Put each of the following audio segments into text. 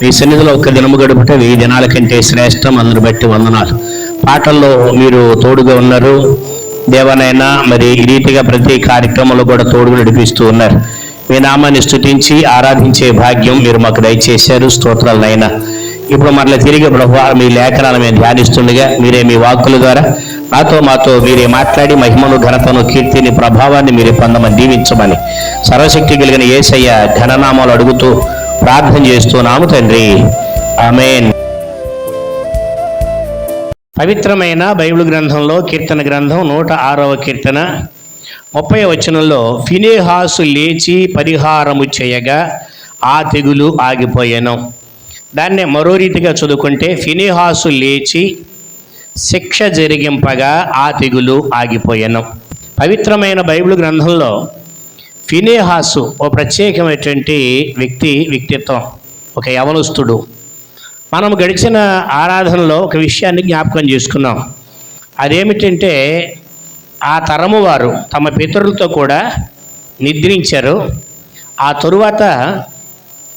మీ సన్నిధిలో ఒక దినము గడుపుట వెయ్యి దినాల కంటే శ్రేష్టం అందును బట్టి వందనాలు. పాటల్లో మీరు తోడుగా ఉన్నారు. దేవనైనా మరి ఈ రీతిగా ప్రతి కార్యక్రమంలో కూడా తోడుగా నడిపిస్తూ ఉన్నారు. మీ నామాన్ని స్థుతించి ఆరాధించే భాగ్యం మీరు మాకు దయచేశారు. స్తోత్రాలనైనా ఇప్పుడు మరలా తిరిగి ప్రభు మీ లేఖనాలు మేము ధ్యానిస్తుండగా మీరే మీ వాక్కుల ద్వారా నాతో మాతో మీరే మాట్లాడి మహిమను ఘనతను కీర్తిని ప్రభావాన్ని మీరే పొందమని దీవించమని సర్వశక్తి కలిగిన ఏసయ్య ఘననామాలు అడుగుతూ ప్రార్థన చేస్తున్నాము తండ్రి. ఆమెన్. పవిత్రమైన బైబిల్ గ్రంథంలో కీర్తన గ్రంథం నూట ఆరవ కీర్తన. ముప్పై వచనంలో ఫినేహాసు లేచి పరిహారము చేయగా ఆ తెగులు ఆగిపోయాను. దాన్నే మరో రీతిగా చదువుకుంటే ఫినేహాసు లేచి శిక్ష జరిగింపగా ఆ తెగులు ఆగిపోయాను. పవిత్రమైన బైబిల్ గ్రంథంలో ఫినేహాసు ఓ ప్రత్యేకమైనటువంటి వ్యక్తి వ్యక్తిత్వం ఒక యవనస్తుడు. మనం గడిచిన ఆరాధనలో ఒక విషయాన్ని జ్ఞాపకం చేసుకున్నాం. అదేమిటంటే ఆ తరము వారు తమ పితరులతో కూడా నిద్రించారు. ఆ తరువాత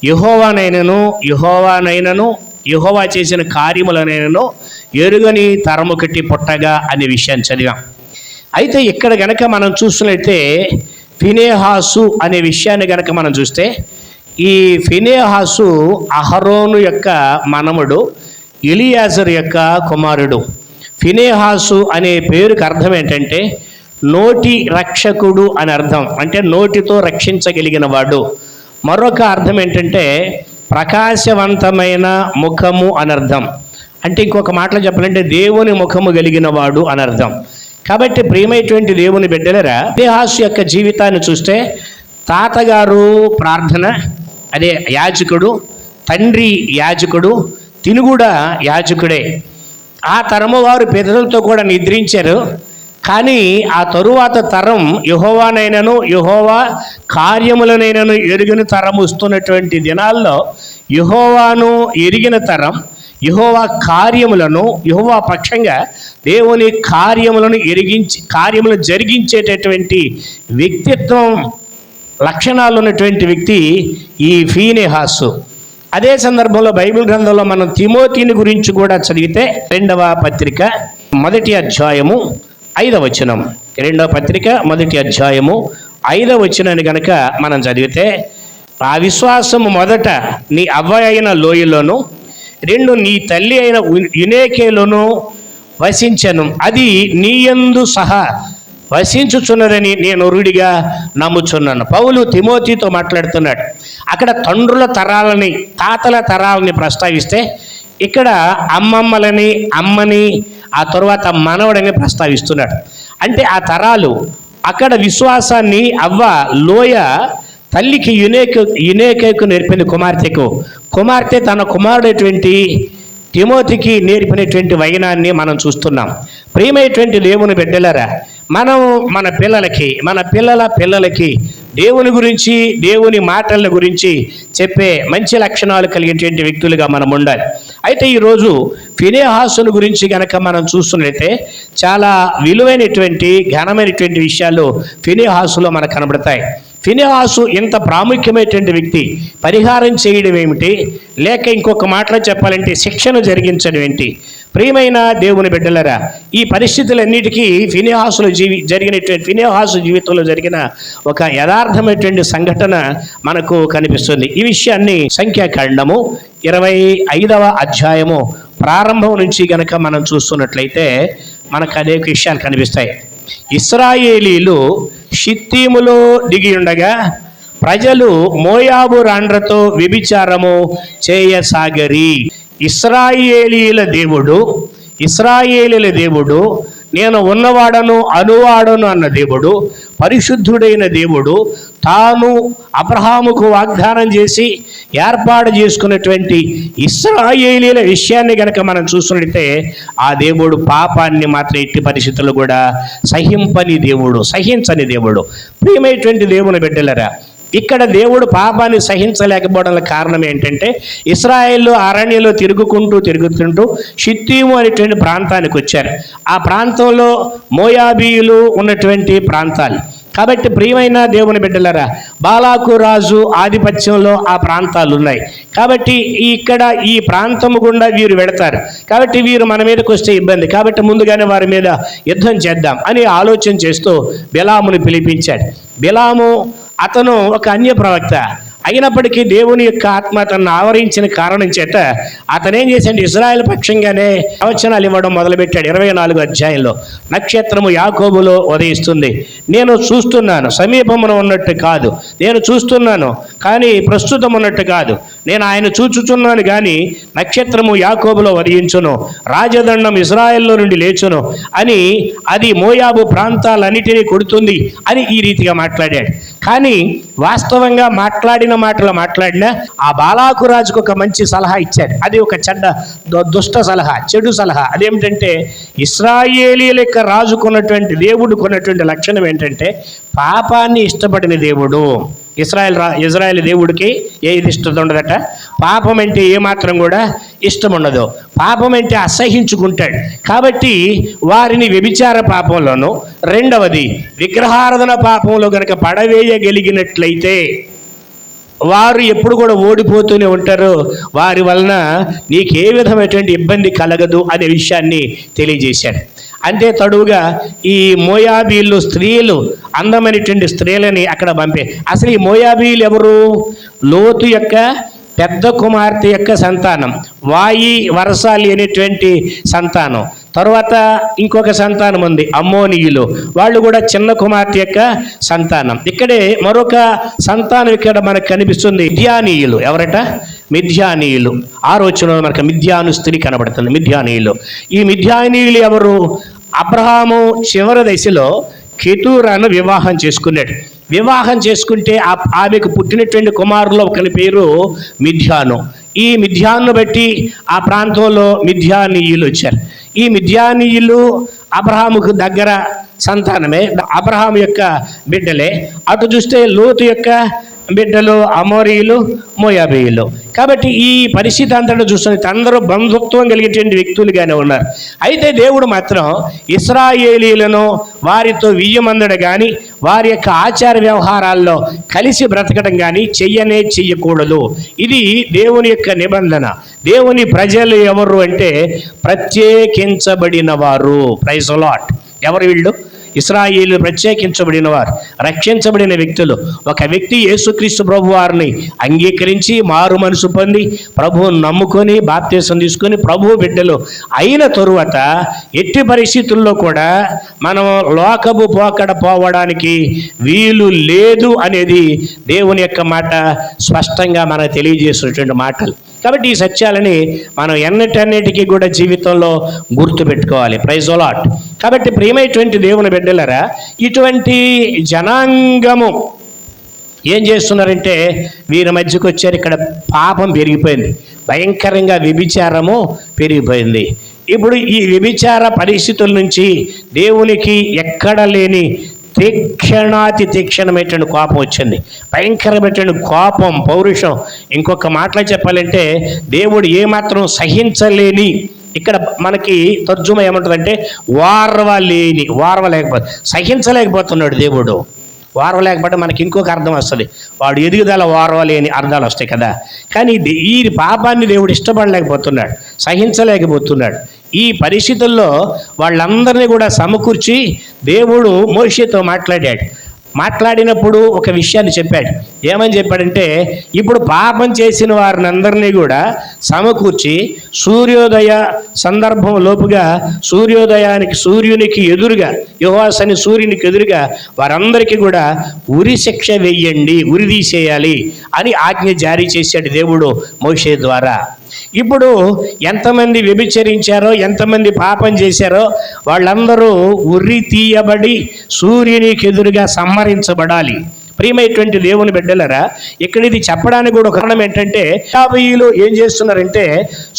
యుహోవానైనను యుహోవానైనను యుహోవా చేసిన కార్యములనైనను ఎరుగని తరము కట్టి పుట్టగా అనే విషయాన్ని చదివాం. అయితే ఇక్కడ గనక మనం చూస్తున్నట్లయితే ఫినేహాసు అనే విషయాన్ని గనక మనం చూస్తే ఈ ఫినేహాసు అహరోను యొక్క మనముడు ఇలియాజర్ యొక్క కుమారుడు. ఫినేహాసు అనే పేరుకి అర్థం ఏంటంటే నోటి రక్షకుడు అని అర్థం. అంటే నోటితో రక్షించగలిగిన వాడు. మరొక అర్థం ఏంటంటే ప్రకాశవంతమైన ముఖము అని అర్థం. అంటే ఇంకొక మాటలో చెప్పాలంటే దేవుని ముఖము కలిగిన వాడు అని అర్థం. కాబట్టి ప్రియమైనటువంటి దేవుని బిడ్డలరా ఫినేహాసు యొక్క జీవితాన్ని చూస్తే తాతగారు ప్రార్థన అదే యాజకుడు తండ్రి యాజకుడు తినుగూడ యాజకుడే. ఆ తరము వారు పెద్దలతో కూడా నిద్రించారు. కానీ ఆ తరువాత తరం యహోవానైనను యహోవా కార్యములనైనను ఎరిగిన తరం వస్తున్నటువంటి దినాల్లో యహోవాను ఎరిగిన తరం యహోవా కార్యములను యహోవా పక్షంగా దేవుని కార్యములను ఎరిగించి కార్యములను జరిగించేటటువంటి వ్యక్తిత్వం లక్షణాలు ఉన్నటువంటి వ్యక్తి ఈ ఫీనెహాసు. అదే సందర్భంలో బైబిల్ గ్రంథంలో మనం తిమోతిని గురించి కూడా చదివితే రెండవ పత్రిక మొదటి అధ్యాయము ఐదవ వచనం. రెండవ పత్రిక మొదటి అధ్యాయము ఐదవ వచనాన్ని గనక మనం చదివితే ఆ విశ్వాసము మొదట నీ అవ్వ అయిన లోయలోను రెండు నీ తల్లి అయిన ఉ- యునేకేలోను వసించను. అది నీయందు సహా వసించుచున్నదని నేను రుడిగా నమ్ముచున్నాను. పౌలు తిమోతితో మాట్లాడుతున్నాడు. అక్కడ తండ్రుల తరాలని తాతల తరాలని ప్రస్తావిస్తే ఇక్కడ అమ్మమ్మలని అమ్మని ఆ తర్వాత మనవడని ప్రస్తావిస్తున్నాడు. అంటే ఆ తరాలు అక్కడ విశ్వాసాన్ని అవ్వ లోయ తల్లికి యునేకు యునేకేకు నేర్పింది కుమార్తెకు. కుమార్తె తన కుమారుడైనటువంటి తిమోతికి నేర్పినటువంటి వైనాన్ని మనం చూస్తున్నాం. ప్రియమైనటువంటి దేవుని బిడ్డలరా మనం మన పిల్లలకి మన పిల్లల పిల్లలకి దేవుని గురించి దేవుని మాటల గురించి చెప్పే మంచి లక్షణాలు కలిగేటువంటి వ్యక్తులుగా మనం ఉండాలి. అయితే ఈరోజు ఫినేహాసుల గురించి గనక మనం చూస్తున్నట్లయితే చాలా విలువైనటువంటి ఘనమైనటువంటి విషయాలు ఫినేహాసులో మనకు కనబడతాయి. ఫినేహాసు ఇంత ప్రాముఖ్యమైనటువంటి వ్యక్తి. పరిహారం చేయడం ఏమిటి? లేక ఇంకొక మాటలో చెప్పాలంటే శిక్షణ జరిగించడం ఏంటి? ప్రియమైన దేవుని బిడ్డలరా ఈ పరిస్థితులన్నిటికీ ఫినిహాసులు జీవి జరిగినటువంటి ఫినిహాసు జీవితంలో జరిగిన ఒక యథార్థమైనటువంటి సంఘటన మనకు కనిపిస్తుంది. ఈ విషయాన్ని సంఖ్యాకాండము ఇరవై ఐదవ అధ్యాయము ప్రారంభం నుంచి గనక మనం చూస్తున్నట్లయితే మనకు అనేక విషయాలు కనిపిస్తాయి. ఇస్రాయేలీలు షిత్తీములో దిగి ఉండగా ప్రజలు మోయాబు రాండ్రతో వ్యభిచారము చేయసాగరి. ఇస్రాయేలీల దేవుడు ఇస్రాయేలీల దేవుడు నేను ఉన్నవాడను అనువాడను అన్న దేవుడు పరిశుద్ధుడైన దేవుడు తాను అబ్రహాముకు వాగ్దానం చేసి ఏర్పాటు చేసుకున్నటువంటి ఇస్రాయేలీల విషయాన్ని గనక మనం చూసినట్లయితే ఆ దేవుడు పాపాన్ని మాత్రం ఎట్టి పరిస్థితులు కూడా సహింపని దేవుడు సహించని దేవుడు. ప్రియమైనటువంటి దేవుని బిడ్డలరా ఇక్కడ దేవుడు పాపాన్ని సహించలేకపోవడానికి కారణం ఏంటంటే ఇస్రాయేల్లో అరణ్యలో తిరుగుకుంటూ తిరుగుతుంటూ షిత్తీము అనేటువంటి ప్రాంతానికి వచ్చారు. ఆ ప్రాంతంలో మోయాబీయులు ఉన్నటువంటి ప్రాంతాలు. కాబట్టి ప్రియమైన దేవుని బిడ్డలరా బాలాకు రాజు ఆధిపత్యంలో ఆ ప్రాంతాలు ఉన్నాయి. కాబట్టి ఇక్కడ ఈ ప్రాంతం గుండా వీరు వెడతారు. కాబట్టి వీరు మన మీదకి వస్తే ఇబ్బంది. కాబట్టి ముందుగానే వారి మీద యుద్ధం చేద్దాం అని ఆలోచన చేస్తూ బిలామును పిలిపించాడు. బిలాము అతను ఒక అన్య ప్రవక్త అయినప్పటికీ దేవుని యొక్క ఆత్మ తనను ఆవరించిన కారణం చేత అతనేం చేశాడు? ఇజ్రాయెల్ పక్షంగానే ప్రవచనాలు ఇవ్వడం మొదలుపెట్టాడు. ఇరవై నాలుగు అధ్యాయంలో నక్షత్రము యాకోబులో ఉదయిస్తుంది. నేను చూస్తున్నాను. సమీపమున ఉన్నట్టు కాదు. నేను చూస్తున్నాను. కానీ ప్రస్తుతం ఉన్నట్టు కాదు. నేను ఆయన చూచుచున్నాను కానీ నక్షత్రము యాకోబులో వరించును రాజదండం ఇస్రాయెల్లో నుండి లేచును అని అది మోయాబు ప్రాంతాలన్నిటినీ కొడుతుంది అని ఈ రీతిగా మాట్లాడాడు. కానీ వాస్తవంగా మాట్లాడిన మాటలు మాట్లాడినా ఆ బాలాకు రాజుకు ఒక మంచి సలహా ఇచ్చాడు. అది ఒక చెడ్డ దు- దుష్ట సలహా చెడు సలహా. అదేమిటంటే ఇస్రాయేలీల యొక్క రాజుకున్నటువంటి దేవుడు కొన్నటువంటి లక్షణం ఏంటంటే పాపాన్ని ఇష్టపడిన దేవుడు. ఇస్రాయల్ రా ఇజ్రాయల్ దేవుడికి ఏది ఇష్టం ఉండదట? పాపం అంటే ఏమాత్రం కూడా ఇష్టం ఉండదు పాపం అంటే అసహించుకుంటాడు. కాబట్టి వారిని వ్యభిచార పాపంలోను రెండవది విగ్రహారాధన పాపంలో గనక పడవేయగలిగినట్లయితే వారు ఎప్పుడు కూడా ఓడిపోతూనే ఉంటారు. వారి వలన నీకు ఏ విధమైనటువంటి ఇబ్బంది కలగదు అనే విషయాన్ని తెలియజేశాడు. అంతే తడువుగా ఈ మోయాబీలు స్త్రీలు అందమైనటువంటి స్త్రీలని అక్కడ పంపే. అసలు ఈ మోయాబీలు ఎవరు? లోతు యొక్క పెద్ద కుమార్తె యొక్క సంతానం వాయి వరస అనేటువంటి సంతానం. తర్వాత ఇంకొక సంతానం ఉంది అమ్మోనియులు. వాళ్ళు కూడా చిన్న కుమార్తె యొక్క సంతానం. ఇక్కడే మరొక సంతానం ఇక్కడ మనకు కనిపిస్తుంది మిథ్యానీయులు. ఎవరట? మిథ్యానీయులు. ఆ రోజున మనకు మిథ్యాను స్త్రీ కనబడుతుంది మిథ్యానీయులు. ఈ మిథ్యానీయులు ఎవరు? అబ్రహాము చివరి దశలో కెతూరాను వివాహం చేసుకున్నాడు. వివాహం చేసుకుంటే ఆ- ఆమెకు పుట్టినటువంటి కుమారులో ఒకని పేరు మిథ్యాను. ఈ మిథ్యాను బట్టి ఆ ప్రాంతంలో మిథ్యానీయులు వచ్చారు. ఈ మిథ్యానీయులు అబ్రహాముకు దగ్గర సంతానమే. అబ్రహాం యొక్క బిడ్డలే. అటు చూస్తే లోతు యొక్క బిడ్డలు అమోరీయులు మోయాబీయులు. కాబట్టి ఈ పరిస్థితి అంతటా చూస్తున్న అందరూ బంధుత్వం కలిగేటువంటి వ్యక్తులుగానే ఉన్నారు. అయితే దేవుడు మాత్రం ఇస్రాయేలీలను వారితో వియ్యమందడ కానీ వారి యొక్క ఆచార వ్యవహారాల్లో కలిసి బ్రతకడం కానీ చెయ్యనే చెయ్యకూడదు. ఇది దేవుని యొక్క నిబంధన. దేవుని ప్రజలు ఎవరు అంటే ప్రత్యేకించబడిన వారు. ప్రైజ్ లాట్ ఎవరు వీళ్ళు? ఇస్రాయిలు ప్రత్యేకించబడిన వారు రక్షించబడిన వ్యక్తులు. ఒక వ్యక్తి యేసుక్రీస్తు ప్రభు వారిని అంగీకరించి మారు మనసు పొంది ప్రభువును నమ్ముకొని బాప్తీసం తీసుకొని ప్రభు బిడ్డలు అయిన తరువాత ఎట్టి పరిస్థితుల్లో కూడా మనం లోకపు పోకడ పోవడానికి వీలు లేదు అనేది దేవుని యొక్క మాట స్పష్టంగా మనకు తెలియజేసినటువంటి మాటలు. కాబట్టి ఈ సత్యాలని మనం ఎన్నటన్నిటికీ కూడా జీవితంలో గుర్తుపెట్టుకోవాలి ప్రైజ్ అలాట్ కాబట్టి ప్రియమైనటువంటి దేవుని బిడ్డలరా ఇటువంటి జనాంగము ఏం చేస్తున్నారంటే వీరి మధ్యకు వచ్చారు ఇక్కడ పాపం పెరిగిపోయింది. భయంకరంగా వ్యభిచారము పెరిగిపోయింది. ఇప్పుడు ఈ వ్యభిచార పరిస్థితుల నుంచి దేవునికి ఎక్కడ లేని తీక్షణాతి తీక్షణమైనటువంటి కోపం వచ్చింది. భయంకరమైనటువంటి కోపం పౌరుషం. ఇంకొక మాటలో చెప్పాలంటే దేవుడు ఏమాత్రం సహించలేని ఇక్కడ మనకి తర్జుమ ఏమంటుందంటే వార్వలేని వార్వలేకపోతే సహించలేకపోతున్నాడు దేవుడు. వారవలేకపోతే మనకి ఇంకొక అర్థం వస్తుంది. వాడు ఎదుగుదల వారవాలి అని అర్థాలు వస్తాయి కదా. కానీ ఇది- ఈ పాపాన్ని దేవుడు ఇష్టపడలేకపోతున్నాడు. సహించలేకపోతున్నాడు. ఈ పరిస్థితుల్లో వాళ్ళందరినీ కూడా సమకూర్చి దేవుడు మోషేతో మాట్లాడాడు. మాట్లాడినప్పుడు ఒక విషయాన్ని చెప్పాడు. ఏమని చెప్పాడంటే ఇప్పుడు పాపం చేసిన వారిని అందరినీ కూడా సమకూర్చి సూర్యోదయ సందర్భం లోపుగా సూర్యోదయానికి సూర్యునికి ఎదురుగా యువాసని సూర్యునికి ఎదురుగా వారందరికీ కూడా ఉరి శిక్ష వెయ్యండి ఉరి తీసేయాలి అని ఆజ్ఞ జారీ చేశాడు దేవుడు మోషే ద్వారా. ఇప్పుడు ఎంతమంది వ్యభిచరించారో ఎంతమంది పాపం చేశారో వాళ్ళందరూ ఉర్రి తీయబడి సూర్యునికి ఎదురుగా సంహరించబడాలి. ప్రియమైనటువంటి దేవుని బిడ్డలరా ఇక్కడ ఇది చెప్పడానికి కూడా కారణం ఏంటంటే యాభైలో ఏం చేస్తున్నారంటే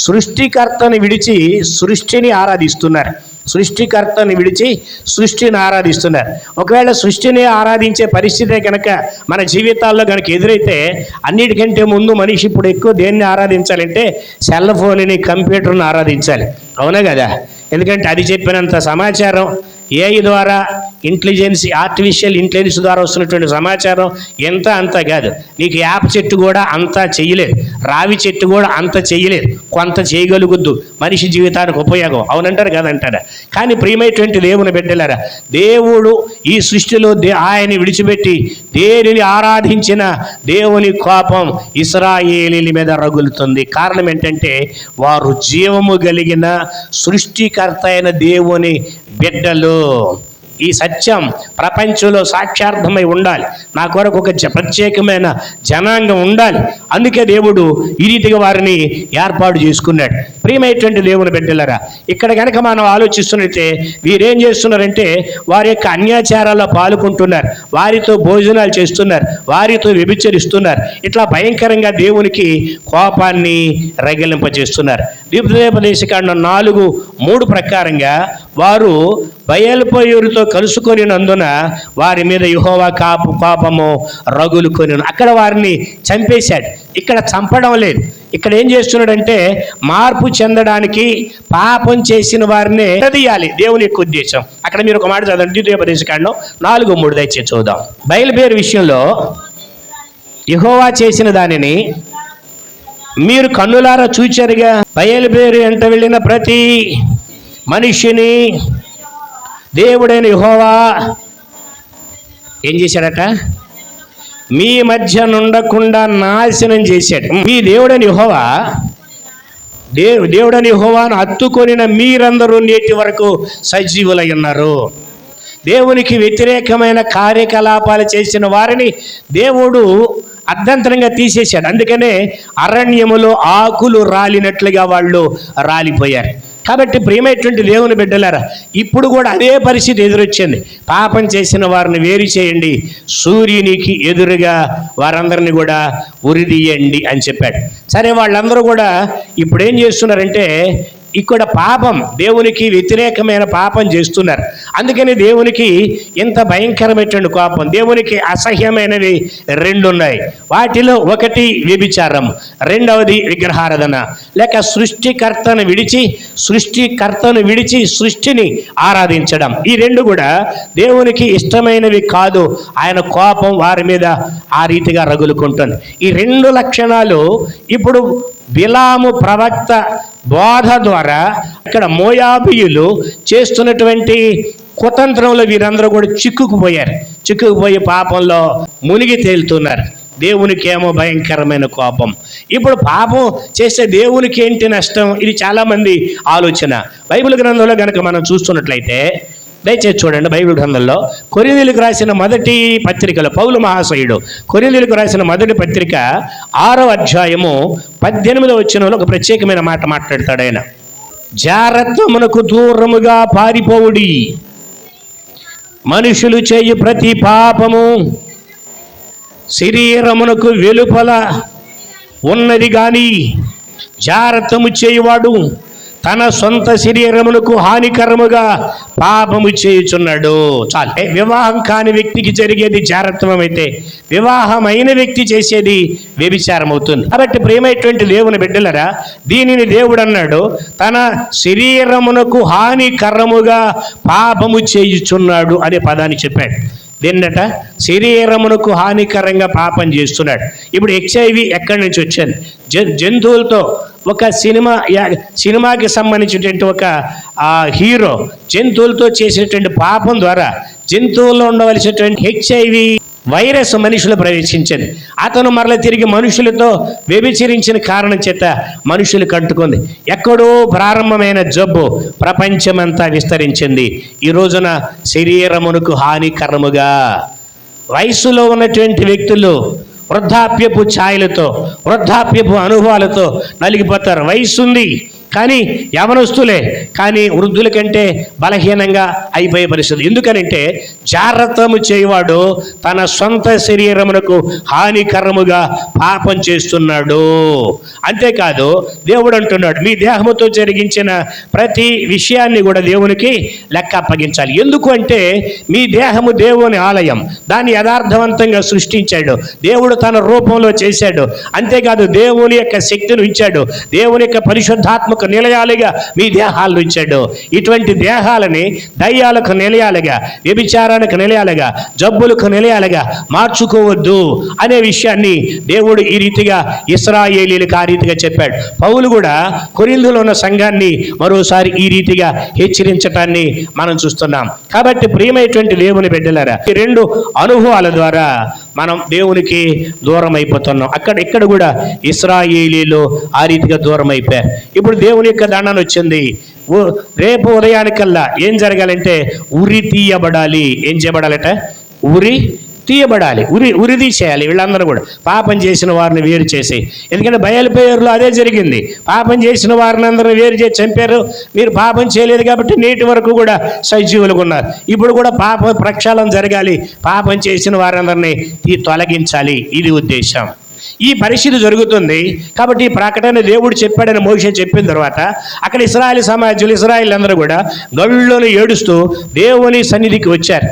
సృష్టికర్తని విడిచి సృష్టిని ఆరాధిస్తున్నారు. సృష్టికర్తని విడిచి సృష్టిని ఆరాధిస్తున్నారు. ఒకవేళ సృష్టిని ఆరాధించే పరిస్థితే కనుక మన జీవితాల్లో కనుక ఎదురైతే అన్నిటికంటే ముందు మనిషి ఇప్పుడు ఎక్కువ దేన్ని ఆరాధించాలంటే సెల్ ఫోన్ని కంప్యూటర్ను ఆరాధించాలి. అవునా కదా? ఎందుకంటే అది చెప్పినంత సమాచారం ఏఐ ద్వారా ఇంటెలిజెన్స్ ఆర్టిఫిషియల్ ఇంటెలిజెన్స్ ద్వారా వస్తున్నటువంటి సమాచారం ఎంత అంత కాదు. నీకు యాప్ చెట్టు కూడా అంతా చేయలేదు. రావి చెట్టు కూడా అంత చేయలేదు. కొంత చేయగలుగుద్దు. మనిషి జీవితానికి ఉపయోగం. అవునంటారు కదంటారా? కానీ ప్రియమైనటువంటి దేవుని బిడ్డలారా దేవుడు ఈ సృష్టిలో దే ఆయన్ని విడిచిపెట్టి దేనిని ఆరాధించిన దేవుని కోపం ఇస్రాయేలీల మీద రగులుతుంది. కారణం ఏంటంటే వారు జీవము కలిగిన సృష్టికర్త అయిన దేవుని బిడ్డలు 何? ఈ సత్యం ప్రపంచంలో సాక్షార్థమై ఉండాలి. నా కొరకు ఒక జ- ప్రత్యేకమైన జనాంగం ఉండాలి. అందుకే దేవుడు ఈ రీతిగా వారిని ఏర్పాటు చేసుకున్నాడు. ప్రియమైనటువంటి దేవుని బిడ్డలరా ఇక్కడ కనుక మనం ఆలోచిస్తున్నట్టే వీరేం చేస్తున్నారంటే వారి యొక్క అన్యాచారాల్లో పాల్గొంటున్నారు. వారితో భోజనాలు చేస్తున్నారు. వారితో వ్యభిచరిస్తున్నారు. ఇట్లా భయంకరంగా దేవునికి కోపాన్ని రగిలింపజేస్తున్నారు. దీపదేశకాండం నాలుగు మూడు ప్రకారంగా వారు బయలుపోయూరుతో కలుసుకొని నందున వారి మీద యుహోవా కాపు కోపము రగులుకొని అక్కడ వారిని చంపేశాడు. ఇక్కడ చంపడం లేదు. ఇక్కడ ఏం చేస్తున్నాడంటే మార్పు చెందడానికి పాపం చేసిన వారిని తీయాలి దేవుని యొక్క ఉద్దేశం. అక్కడ మీరు ఒక మాట చదవండి. ద్వితీయోపదేశకాండం నాలుగు మూడు దయచేసి చూద్దాం. బయలుపేరు విషయంలో యహోవా చేసిన దానిని మీరు కన్నులారా చూచారుగా? బయలుపేరు ఎంట వెళ్ళిన ప్రతి మనిషిని దేవుడైన యుహోవా. ఏం చేశాడట? మీ మధ్య నుండకుండా నాశనం చేశాడు. మీ దేవుడని యహోవా దేవు దేవుడని యహోవాను హత్తుకొనిన మీరందరూ నేటి వరకు సజీవులై ఉన్నారు. దేవునికి వ్యతిరేకమైన కార్యకలాపాలు చేసిన వారిని దేవుడు అర్ధంతరంగా తీసేశాడు. అందుకనే అరణ్యములో ఆకులు రాలినట్లుగా వాళ్ళు రాలిపోయారు. కాబట్టి ప్రియమైనటువంటి దేవుని బిడ్డలారా ఇప్పుడు కూడా అదే పరిస్థితి ఎదురొచ్చింది. పాపం చేసిన వారిని వేరు చేయండి. సూర్యునికి ఎదురుగా వారందరిని కూడా ఉరిదీయండి అని చెప్పాడు. సరే వాళ్ళందరూ కూడా ఇప్పుడు ఏం చేస్తున్నారంటే ఇక్కడ పాపం దేవునికి వ్యతిరేకమైన పాపం చేస్తున్నారు. అందుకని దేవునికి ఇంత భయంకరమైనటువంటి కోపం దేవునికి అసహ్యమైనవి రెండు ఉన్నాయి వాటిలో ఒకటి వ్యభిచారం రెండవది విగ్రహారాధన. లేక సృష్టికర్తను విడిచి సృష్టికర్తను విడిచి సృష్టిని ఆరాధించడం. ఈ రెండు కూడా దేవునికి ఇష్టమైనవి కాదు. ఆయన కోపం వారి మీద ఆ రీతిగా రగులుకుంటుంది. ఈ రెండు లక్షణాలు ఇప్పుడు బిలాము ప్రవక్త బోధ ద్వారా ఇక్కడ మోయాబియులు చేస్తున్నటువంటి కుతంత్రంలో వీరందరూ కూడా చిక్కుకుపోయారు. చిక్కుకుపోయి పాపంలో మునిగి తేలుతున్నారు. దేవునికి ఏమో భయంకరమైన కోపం. ఇప్పుడు పాపం చేస్తే దేవునికి ఏంటి నష్టం? ఇది చాలామంది ఆలోచన. బైబిల్ గ్రంథంలో కనుక మనం చూస్తున్నట్లయితే దయచేసి చూడండి బైబిల్ గ్రంథంలో కొరిందులకు రాసిన మొదటి పత్రికలో పౌలు మహాశయుడు కొరిందులకు రాసిన మొదటి పత్రిక ఆరో అధ్యాయము పద్దెనిమిదో వచ్చిన ఒక ప్రత్యేకమైన మాట మాట్లాడతాడు ఆయన. జారత్వమునకు దూరముగా పారిపోవుడి. మనుషులు చేయు ప్రతి పాపము శరీరమునకు వెలుపల ఉన్నది కానీ జాగ్రత్తము చేయువాడు తన సొంత శరీరమునకు హానికరముగా పాపము చేయుచున్నాడు. చాలు. ఏ, వివాహం కాని వ్యక్తికి జరిగేది జారత్వం అయితే వివాహమైన వ్యక్తి చేసేది వ్యభిచారం అవుతుంది కాబట్టి ప్రేమైనటువంటి దేవుని బిడ్డలరా దీనిని దేవుడు అన్నాడు తన శరీరమునకు హానికరముగా పాపము చేయుచున్నాడు అనే పదాన్ని చెప్పాడు. దేన్నట? శరీరమునకు హానికరంగా పాపం చేస్తున్నాడు. ఇప్పుడు హెచ్ఐవి ఎక్కడి నుంచి వచ్చింది? జ జంతువులతో ఒక సినిమా సినిమాకి సంబంధించినటువంటి ఒక హీరో జంతువులతో చేసినటువంటి పాపం ద్వారా జంతువుల్లో ఉండవలసినటువంటి హెచ్ఐవి వైరస్ మనుషులు ప్రవేశించింది. అతను మరల తిరిగి మనుషులతో వ్యభిచరించిన కారణం చేత మనుషులు కంటుకుంది. ఎక్కడో ప్రారంభమైన జబ్బు ప్రపంచమంతా విస్తరించింది. ఈ రోజున శరీరమునకు హానికరముగా వయసులో ఉన్నటువంటి వ్యక్తులు వృద్ధాప్యపు ఛాయలతో వృద్ధాప్యపు అనుభవాలతో నలిగిపోతారు. వయసు ఉంది కానీ యవనస్తులే కానీ వృద్ధుల కంటే బలహీనంగా అయిపోయే పరిస్థితి. ఎందుకనంటే జాగ్రత్తము చేయవాడు తన సొంత శరీరమునకు హానికరముగా పాపం చేస్తున్నాడు. అంతేకాదు దేవుడు అంటున్నాడు మీ దేహముతో జరిగించిన ప్రతి విషయాన్ని కూడా దేవునికి లెక్క అప్పగించాలి. ఎందుకు అంటే మీ దేహము దేవుని ఆలయం దాన్ని యథార్థవంతంగా సృష్టించాడు. దేవుడు తన రూపంలో చేశాడు. అంతేకాదు దేవుని యొక్క శక్తిని ఉంచాడు. దేవుని యొక్క పరిశుద్ధాత్మక దయ్యాలకు నిలయాలుగా మీ దేహాలను ఉంచాడు. ఇటువంటి దేహాలని దయ్యాలకు నిలయాలుగా వ్యభిచారానికి నిలయాలుగా జబ్బులకు నిలయాలుగా మార్చుకోవద్దు అనే విషయాన్ని దేవుడు ఈ రీతిగా ఇస్రాయేలీలకు ఆ రీతిగా చెప్పాడు. పౌలు కూడా కొరిందులో ఉన్న సంఘాన్ని మరోసారి ఈ రీతిగా హెచ్చరించటాన్ని మనం చూస్తున్నాం. కాబట్టి ప్రియమైనటువంటి దేవుని బిడ్డలారా ఈ రెండు అనుభవాల ద్వారా మనం దేవునికి దూరం అయిపోతున్నాం అక్కడ ఇక్కడ కూడా ఇస్రాయేలీలు ఆ రీతిగా దూరం అయిపోయారు ఇప్పుడు దేవుని యొక్క దండన వచ్చింది. రేపు ఉదయానికల్లా ఏం జరగాలంటే ఉరి తీయబడాలి. ఏం చేయబడాలట? ఉరి తీయబడాలి. ఉరి ఉరి తీసేయాలి వీళ్ళందరూ కూడా. పాపం చేసిన వారిని వేరు చేసి. ఎందుకంటే బయలుపేరులో అదే జరిగింది. పాపం చేసిన వారిని అందరూ వేరు చేసి చంపారు. మీరు పాపం చేయలేదు కాబట్టి నేటి వరకు కూడా సజీవులుగా ఉన్నారు. ఇప్పుడు కూడా పాప ప్రక్షాళన జరగాలి. పాపం చేసిన వారందరినీ తీ- తొలగించాలి. ఇది ఉద్దేశం. ఈ పరిస్థితి జరుగుతుంది. కాబట్టి ఈ ప్రకటన దేవుడు చెప్పాడని మోషే చెప్పిన తర్వాత అక్కడ ఇస్రాయల్ సమాజులు ఇస్రాయల్ అందరూ కూడా గళ్ళును ఏడుస్తూ దేవుని సన్నిధికి వచ్చారు.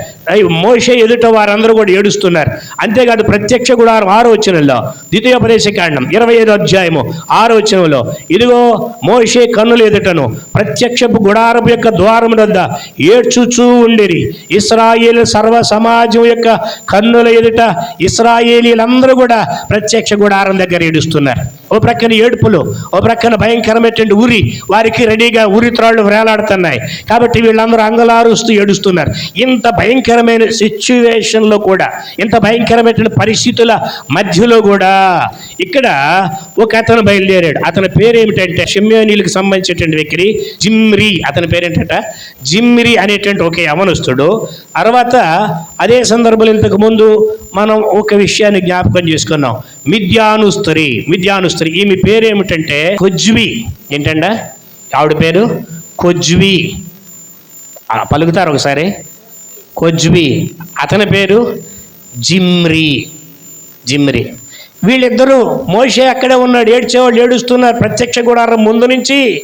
మోషే ఎదుట వారందరూ కూడా ఏడుస్తున్నారు. అంతేకాదు ప్రత్యక్ష గుడారం ఆరో వచనంలో ద్వితీయోపదేశ కాండం ఇరవై ఐదు అధ్యాయము ఆరో వచనంలో ఇదిగో మోషే కన్నులు ఎదుటను ప్రత్యక్షపు గుడారపు యొక్క ద్వారం వద్ద ఏడ్చుచూ ఉండిరి. ఇస్రాయేల్ సర్వ సమాజం యొక్క కన్నుల ఎదుట ఇస్రాయేలీలందరూ కూడా ప్రత్యక్ష గుడారం దగ్గర ఏడుస్తున్నారు. ఓ ప్రక్కన ఏడుపులు ఓ ప్రక్కన భయంకరమైనటువంటి ఉరి వారికి రెడీగా ఉరి త్రాళ్ళు వేలాడుతున్నాయి. కాబట్టి వీళ్ళందరూ అంగలారుస్తూ ఏడుస్తున్నారు. ఇంత భయంకరమైన సిచ్యువేషన్లో కూడా ఇంత భయంకరమైనటువంటి పరిస్థితుల మధ్యలో కూడా ఇక్కడ ఒక అతను బయలుదేరాడు. అతని పేరు ఏమిటంటే షిమ్యోనీలకు సంబంధించినటువంటి వ్యక్తి జిమ్రి. అతని పేరేంటట? జిమ్రి అనేటువంటి ఒక యవనస్తుడు. తర్వాత అదే సందర్భంలో ఇంతకు ముందు మనం ఒక విషయాన్ని జ్ఞాపకం చేసుకున్నాం. మిథ్యానుస్తరి మిథ్యానుస్తరి. ఈమె పేరు ఏమిటంటే కొజ్వి. ఏంటండ? ఆవిడ పేరు? కొజ్వి. అలా పలుకుతారు ఒకసారి. కొజ్వి. అతని పేరు? జిమ్రీ. జిమ్రి. వీళ్ళిద్దరూ మోషే అక్కడే ఉన్నాడు ఏడ్చేవాళ్ళు ఏడుస్తున్నారు. ప్రత్యక్ష గుడారం ముందు నుంచి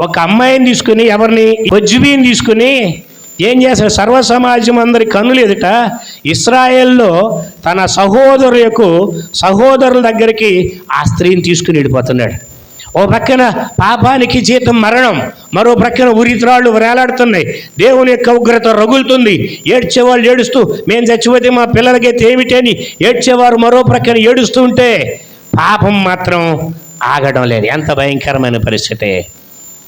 ఒక అమ్మాయిని తీసుకుని ఎవరిని? కొజ్వీని తీసుకుని ఏం చేశాడు? సర్వ సమాజం అందరి కన్నులు ఎదుట ఇస్రాయేల్లో తన సహోదరులకు సహోదరుల దగ్గరికి ఆ స్త్రీని తీసుకుని వెళ్ళిపోతున్నాడు. ఓ ప్రక్కన పాపానికి జీతం మరణం మరో ప్రక్కన ఉరిత్రాళ్ళు వేలాడుతున్నాయి. దేవుని యొక్క ఉగ్రత రగులుతుంది. ఏడ్చేవాళ్ళు ఏడుస్తూ మేము చచ్చిపోతే మా పిల్లలకైతే ఏమిటి? అని ఏడ్చేవారు మరో ప్రక్కన ఏడుస్తూ ఉంటే పాపం మాత్రం ఆగడం లేదు. ఎంత భయంకరమైన పరిస్థితి.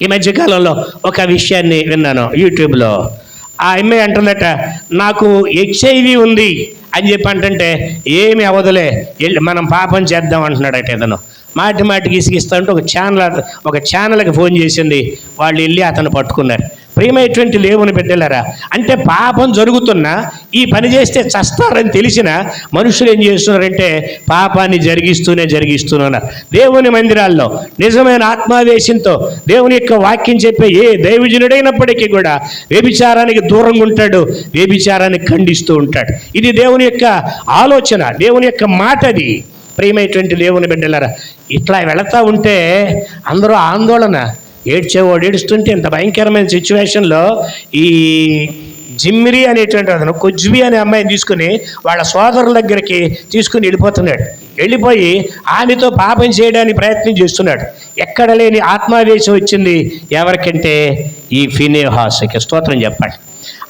ఈ మధ్యకాలంలో ఒక విషయాన్ని విన్నాను యూట్యూబ్లో. ఆ అమ్మాయి అంటుందట నాకు హెచ్ఐవి ఉంది అని చెప్పి అంటుంటే ఏమి అవదులే వెళ్ళి మనం పాపం చేద్దాం అంటున్నాడట ఇతను. మాటి మాటికి ఇసుకిస్తా ఉంటే ఒక ఛానల్ ఒక ఛానల్కి ఫోన్ చేసింది. వాళ్ళు వెళ్ళి అతను పట్టుకున్నారు. ప్రియమైనటువంటి లేవుని బిడ్డలారా అంటే పాపం జరుగుతున్నా ఈ పని చేస్తే చస్తారని తెలిసిన మనుషులు ఏం చేస్తున్నారంటే పాపాన్ని జరిగిస్తూనే జరిగిస్తున్నారు దేవుని మందిరాల్లో నిజమైన ఆత్మావేశంతో దేవుని యొక్క వాక్యం చెప్పే ఏ దైవజనుడైనప్పటికీ కూడా వ్యభిచారానికి దూరంగా ఉంటాడు వ్యభిచారాన్ని ఖండిస్తూ ఉంటాడు. ఇది దేవుని యొక్క ఆలోచన దేవుని యొక్క మాట అది ప్రియమైనటువంటి దేవుని బిడ్డలారా ఇట్లా వెళతా ఉంటే అందరూ ఆందోళన. ఏడ్చేవాడు ఏడుస్తుంటే ఇంత భయంకరమైన సిచ్యువేషన్లో ఈ జిమ్మిరి అనేటువంటి అతను కొజ్వి అనే అమ్మాయిని తీసుకుని వాళ్ళ సోదరుల దగ్గరికి తీసుకుని వెళ్ళిపోతున్నాడు. వెళ్ళిపోయి ఆమెతో పాపం చేయడానికి ప్రయత్నం చేస్తున్నాడు. ఎక్కడ లేని ఆత్మావేశం వచ్చింది ఎవరికంటే ఈ ఫినేహాస్కి. స్తోత్రం చెప్పండి.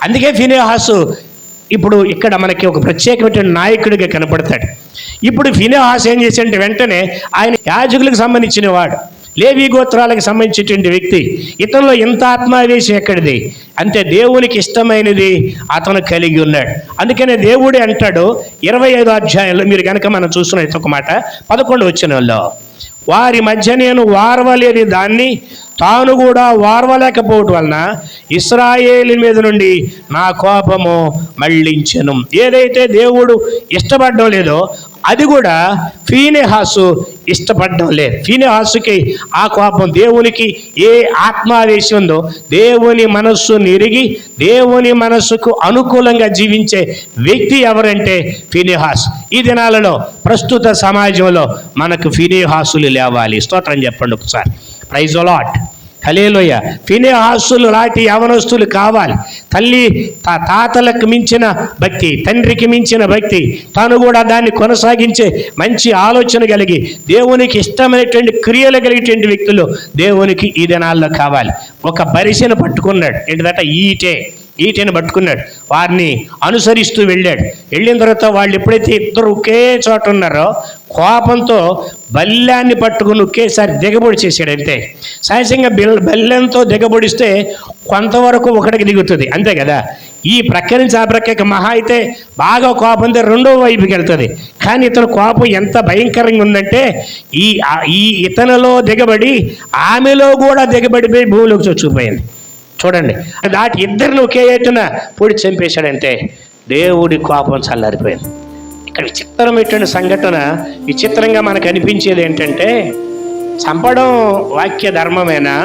అందుకే ఫినేహాసు ఇప్పుడు ఇక్కడ మనకి ఒక ప్రత్యేకమైన నాయకుడిగా కనపడతాడు. ఇప్పుడు ఫినేహాస్ ఏం చేశాడంటే వెంటనే ఆయన యాజకులకు సంబంధించిన వాడు లేవి గోత్రాలకు సంబంధించినటువంటి వ్యక్తి ఇతనిలో ఇంత ఆత్మావేశం ఎక్కడిది? అంటే దేవునికి ఇష్టమైనది అతను కలిగి ఉన్నాడు. అందుకనే దేవుడే అంటాడు ఇరవై ఐదో అధ్యాయంలో మీరు కనుక మనం చూస్తున్న ఒక మాట పదకొండు వచ్చిన వారి మధ్య నేను వారవలేని దాన్ని తాను కూడా వార్వలేకపోవటం వలన ఇస్రాయేలు మీద నుండి నా కోపము మళ్ళించను. ఏదైతే దేవుడు ఇష్టపడడం లేదో అది కూడా ఫీనెహాసు ఇష్టపడడం లేదు ఫీనెహాసుకి ఆ కోపం దేవునికి ఏ ఆత్మావేశం ఉందో దేవుని మనస్సు నిరిగి దేవుని మనస్సుకు అనుకూలంగా జీవించే వ్యక్తి ఎవరంటే ఫినిహాస్. ఈ దినాలలో ప్రస్తుత సమాజంలో మనకు ఫినిహాసులు లేవాలి. స్తోత్రం చెప్పండి ఒకసారి. ప్రైజ్ లాట్ హలేలోయ ఫినేహాసులు లాంటి యవనస్తులు కావాలి. తల్లి తా- తాతలకు మించిన భక్తి తండ్రికి మించిన భక్తి. తాను కూడా దాన్ని కొనసాగించే మంచి ఆలోచన కలిగి దేవునికి ఇష్టమైనటువంటి క్రియలు కలిగేటువంటి వ్యక్తులు దేవునికి ఈ దినాల్లో కావాలి. ఒక బరిసెను పట్టుకున్నాడు. ఏంటిదట? ఈటే. ఈటెను పట్టుకున్నాడు. వారిని అనుసరిస్తూ వెళ్ళాడు. వెళ్ళిన తర్వాత వాళ్ళు ఎప్పుడైతే ఇద్దరు ఒకే చోట ఉన్నారో కోపంతో బల్లాన్ని పట్టుకుని ఒకేసారి దిగబొడి చేశాడు అంతే. సహజంగా బిల్ బెల్లంతో దిగబొడిస్తే కొంతవరకు ఒకటికి దిగుతుంది. అంతే కదా? ఈ ప్రక్క నుంచి ఆ ప్రక్కకి మహా అయితే బాగా కోపంతో రెండో వైపుకి వెళ్తుంది. కానీ ఇతను కోపం ఎంత భయంకరంగా ఉందంటే ఈ ఈ ఇతనిలో దిగబడి ఆమెలో కూడా దిగబడిపోయి భూమిలోకి చచ్చిపోయింది. చూడండి. దాటి ఇద్దరిని ఒకే ఎత్తున పొడి చంపేశాడంటే దేవుడి కోపం చల్లారిపోయింది. ఇక్కడ విచిత్రమైనటువంటి సంఘటన విచిత్రంగా మనకు అనిపించేది ఏంటంటే చంపడం వాక్య ధర్మమేనా?